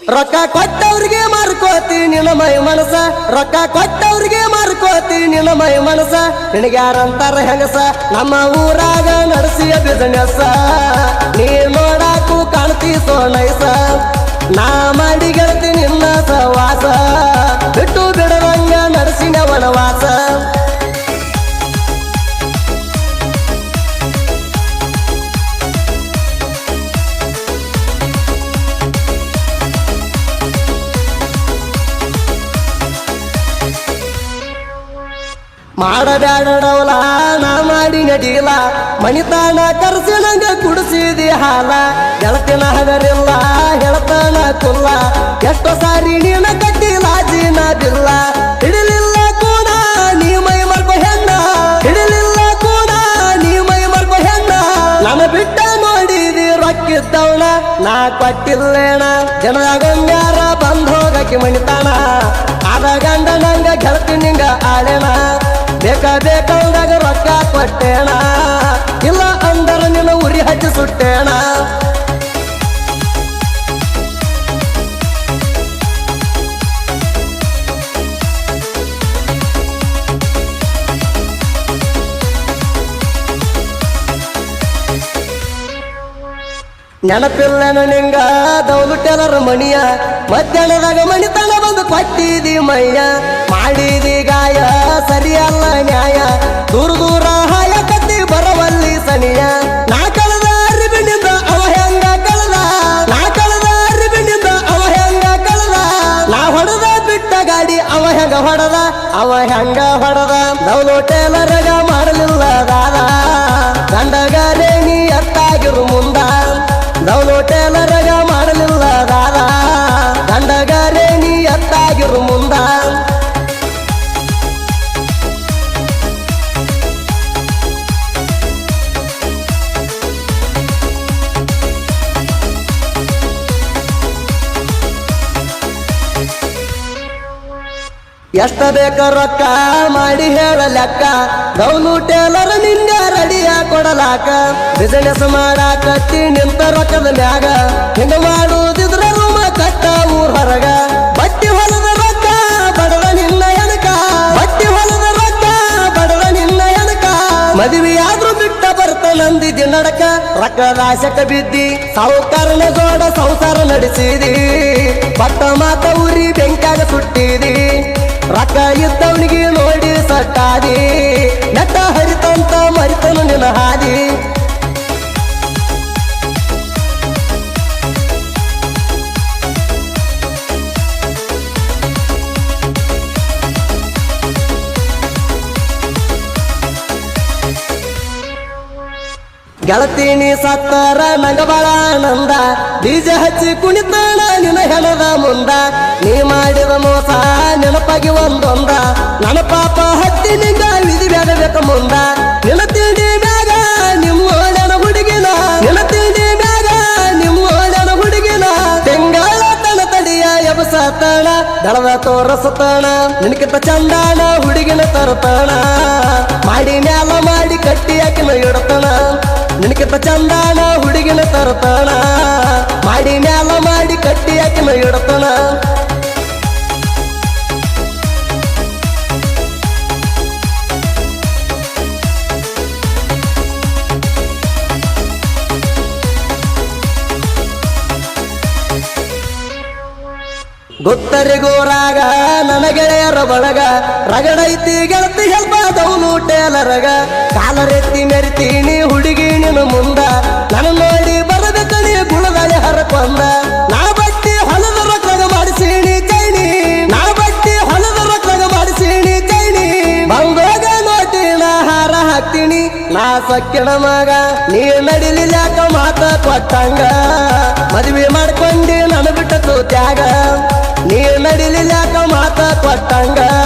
ರೊಕ್ಕ ಕೊಟ್ಟವ್ರಿಗೆ ಮಾರ್ಕೋತಿ ನಿನ್ನ ಮೈ ಮನಸ. ರೊಕ್ಕ ಕೊಟ್ಟವ್ರಿಗೆ ಮಾರ್ಕೋತಿ ನಿನ್ನ ಮೈ ಮನಸ. ನಿನಗ್ಯಾರಂತಾರ ಹೆಂಗಸ? ನಮ್ಮ ಊರಾಗ ನಡೆಸಿಯ ಬಿಸಿನೆಸ್ ನೀ ನೋಡಾಕು ಕಾಣ್ತಿ ಸೋನೈಸ ನಾ ಮಾಡಿ ಗೆಳತಿ ನಿನ್ನ ಸವಾಸ ಬಿಟ್ಟು ಬಿಡರಂಗ ನಡೆಸಿನ ವನವಾಸ ಮಾಡಬ್ಯಾಡವಲ, ನಾ ಮಾಡಿ ನಡಿಲ್ಲ ಮಣಿತಾನ ಕರ್ಸಿ ನಂಗ ಕುಡಿಸಿದಿ ಹಾಲ. ಗೆಳತಿನ ಹಗರಿಲ್ಲ, ಗೆಳತನ ಕುಲ್ಲ. ಎಷ್ಟೋ ಸಾರಿ ನೀನ ಕಟ್ಟಿ ಲಾಜಿ ಬಿಲ್ಲ. ಹಿಡಿಲಿಲ್ಲ ಕೂಡ ನೀ ಮೈ ಮರ್ಕೊ ಹೆಣ್ಣ. ಹಿಡಿಲಿಲ್ಲ ಕೂಡ ನೀ ಮೈ ಮರ್ಕೊ ಹೆಣ್ಣ. ನನ್ನ ಬಿಟ್ಟ ನೋಡಿದಿ ರೊಕ್ಕಿದ್ದವಳ ನಾ ಕೊಟ್ಟಿಲ್ಲೇಣ ಜನಗೊಂಡ್ಯಾರ ಬಂದ್ ಹೋಗಕ್ಕೆ ಮಣಿತಾನ. ಆದ ಗಂಡ ನಂಗ ಗೆಳತಿ ನಿಂಗ ಬೇಕಂದಾಗ ರೊಕ್ಕ ಕೊಟ್ಟೇಣ ಇಲ್ಲ ಅಂದರ ನಿನ್ನ ಉರಿ ಹಚ್ಚಿ ಸುಟ್ಟೇಣ ನೆನಪಿಲ್ಲನ ನಿಂಗ? ದೌಲು ಟೆಲರ್ ಮಣಿಯ. ಮಧ್ಯಾಹ್ನದಾಗ ಮಣಿತನ ಬಂದು ಕೊಟ್ಟಿದಿ ಮಯ್ಯ ಮಾಡಿದಿ ಗಾಯ, ಸರಿಯಲ್ಲ ಹೆಂಗ ಹೊಡೆದ. ದೌಲು ಟೇಲರ್ಗ ಮಾಡಲಿಲ್ಲ ಎಷ್ಟ ಬೇಕ ರೊಕ್ಕ ಮಾಡಿ ಹೇಳ ಲೆಕ್ಕ ನೌನು ಟೇಲರ್ ನಿಂಗ ರೆಡಿಯ ಕೊಡಲಾಕ. ಬಿಸಿನೆಸ್ ಮಾಡಾಕತ್ತಿ ನಿಂತ ರೊಕ್ಕದ ಮ್ಯಾಗ. ಹಿಂಗ ಮಾಡುದಿದ್ರ ರೂಮ ಕಟ್ಟ ಊರ್ ಹೊರಗ. ಬಟ್ಟಿ ಹೊಲದ ರೊಕ್ಕ ಬಡವ ನಿನ್ನ ಎನಕ ಬಟ್ಟಿ ಹೊಲದ ರೊಕ್ಕ ಬಡವ ನಿನ್ನ ಎನಕ ಮದುವೆಯಾದ್ರೂ ಬಿಟ್ಟ ಬರ್ತ ನಂದಿದ್ದಿ ನಡಕ. ರೊಕ್ಕದ ಆಶಕ ಬಿದ್ದಿ ಸಾವುಕಾರನ ಜೋಡ ಸಂಸಾರ ನಡೆಸಿದಿ. ಬಟ್ಟ ಮಾತ ಉರಿ ಬೆಂಕಾಗ ಸುಟ್ಟಿದಿ. ರೊಕ್ಕ ಇದ್ದವನಿಗೆ ನೋಡಿ ಸಟ್ಟಾದಿ ನಟ ಹರಿತಂತ ಮರಿತನು ನಿನ್ನ ಹಾದಿ. ಗೆಳತೀನಿ ಸತ್ತರ ನಂಗ ಬಾಳ ಆನಂದ ಬೀಜ ಹಚ್ಚಿ ಕುಣಿತಾಳ ನಿನ್ನ ಹೆಣದ ಮುಂದ. ನೀ ಮಾಡಿದ ನೆನಪಾಗಿ ಒಂದೊಂದ. ನನ್ನ ಪಾಪ ಹತ್ತಿ ನಿಂದ ವಿಧಿ ಬೇಡಬೇಕ ಮುಂದ. ನಿನ್ನ ತಿಂಡಿ ಮ್ಯಾಗ ನಿಮ್ಮ ಓಡನ ಹುಡುಗಿನ. ನಿನ್ನ ತಿಂಡಿ ಮ್ಯಾಗ ನಿಮ್ಮ ಓಡನ ಹುಡುಗಿನ. ತೆಂಗಾಳ ತನ ತಡಿಯ ಎಬಸತಣ ದಳದ ತೋರಸತಣ ನಿನಕಿಂತ ಚಂದಾಣ, ಹುಡುಗಿನ ತರತಾಣ. ಮಾಡಿ ಮ್ಯಾಲ ಮಾಡಿ ಕಟ್ಟಿ ಹಾಕಿನ ಇಡತಾಣ ನಿನಕಿಂತ ಚಂದಾಣ, ಹುಡುಗಿನ ತರತಾಣ. ಮಾಡಿ ಮ್ಯಾಲ ಮಾಡಿ ಕಟ್ಟಿ ಹಾಕಿನ ಇಡತಣ ಗೊತ್ತರಿಗೋರಾಗ ನನ್ನ ಗೆಳೆಯರ ಬಳಗ ರಗಡೈತಿ ಗೆಳತಿ ಹೆಲ್ಪ ದೌನು ಟೇಲರಗ ಕಾಲರೆತ್ತಿ ಮೆರಿತೀನಿ ಹುಡುಗಿ ನಿನ್ನ ಮುಂದ ನನ್ನ ನೋಡಿ ನೀ ಗುಳದಾಳಿ ಹರಕೊಂದ ನಾ ಬಟ್ಟಿ ಹೊಲದ ರೊಕ್ಕದಾಗ ಮಾಡಿಸೀಣಿ ಚೈನಿ ನಾ ಬಟ್ಟಿ ಹೊಲದ ರೊಕ್ಕದಾಗ ಮಾಡಿಸೀಣಿ ಚೈನಿ ಬಂದೋಗ ನೋಟಿನ ಹಾರ ಹಾಕ್ತೀನಿ, ನಾ ಸಕ್ಕಿಣ ಮಗ, ನೀ ನಡಿಲಿಲ್ಯಾಕ ಮಾತ ಕೊಟ್ಟಂಗ. ಮದುವೆ ಮಾಡ್ಕೊಂಡಿ ನನ್ನ ಬಿಟ್ಟು ತ್ಯಾಗ. தங்க